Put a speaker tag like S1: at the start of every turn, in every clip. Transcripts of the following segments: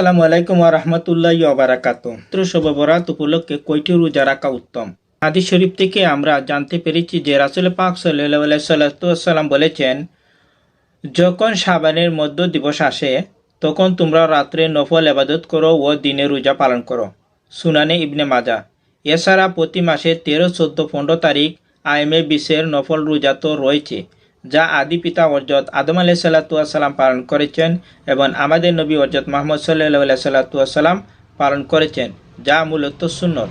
S1: আসসালামু আলাইকুম রহমতুল্লাহ বারাকাত শব বরাত উপলক্ষে কয়টি রোজা রাখা উত্তম? হাদিস শরীফ থেকে আমরা জানতে পেরেছি যে রাসুল পাক সাল্লাম বলেছেন, যখন সাবানের মধ্য দিবস আসে, তখন তোমরা রাত্রে নফল এবাদত করো ও দিনে রোজা পালন করো। সুনানে ইবনে মাজা এছাড়া প্রতি মাসে তেরো, চোদ্দ, পনেরো তারিখ আইএমএ বিশের নফল রোজা তো রয়েছে। যা আদি পিতা অর্জত আদম আলাহ সাল্লাতুয়াসাল্লাম পালন করেছেন এবং আমাদের নবী অর্জত মোহাম্মদ সাল্লাহ সাল্লাতুয়াসাল্লাম পালন করেছেন, যা মূলত সুন্নত।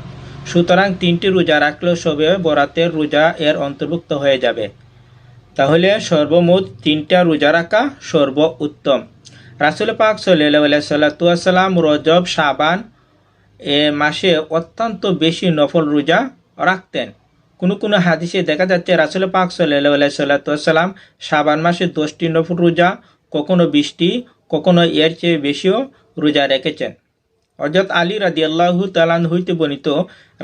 S1: সুতরাং তিনটি রোজা রাখলেও সবে বরাতের রোজা এর অন্তর্ভুক্ত হয়ে যাবে। তাহলে সর্বমোট তিনটা রোজা রাখা সর্ব উত্তম রাসুল পাক সাল্লাহ সাল্লাতুয়াসাল্লাম রজব সাবান এ মাসে অত্যন্ত বেশি নফল রোজা রাখতেন। কোনো কোনো হাদিসে দেখা যাচ্ছে রাসুল পাক সাল্লাহ সাল্লাম সাবান মাসে দশটি নফল রোজা, কখনো বিশটি কখনো এর চেয়ে বেশিও রোজা রেখেছেন। হজরত আলী রাদি আল্লাহু তালান হইতে বর্ণিত,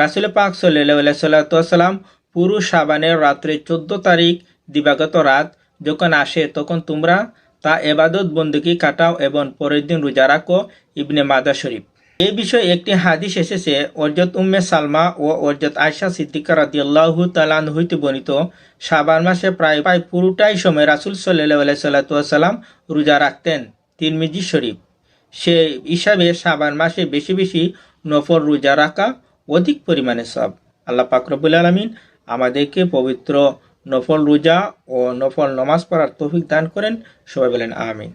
S1: রাসুল পাক সাল্লাহ সাল্লাম পুরো সাবানের রাত্রে চোদ্দ তারিখ দিবাগত রাত যখন আসে তখন তোমরা তা এবাদত বন্দুকি কাটাও এবং পরের দিন রোজা রাখো, ইবনে মাদা শরীফ। এই বিষয়ে একটি হাদিস এসেছে অর্জত উম্মে সালমা ও অর্জত আয়সা সিদ্দিকা রাদিয়াল্লাহু তালান হইতে বর্ণিত। সাবান মাসে প্রায় প্রায় পুরোটাই সময় রাসুল সাল্লাহ সাল্লাম রোজা রাখতেন তিরমিজি শরীফ। সে হিসাবে সাবান মাসে বেশি বেশি নফল রোজা রাখা অধিক পরিমাণে সব। আল্লাহ পাকরবুল আলমিন আমাদেরকে পবিত্র নফল রোজা ও নফল নমাজ পড়ার তৌফিক দান করেন। সবাই বলেন আমিন।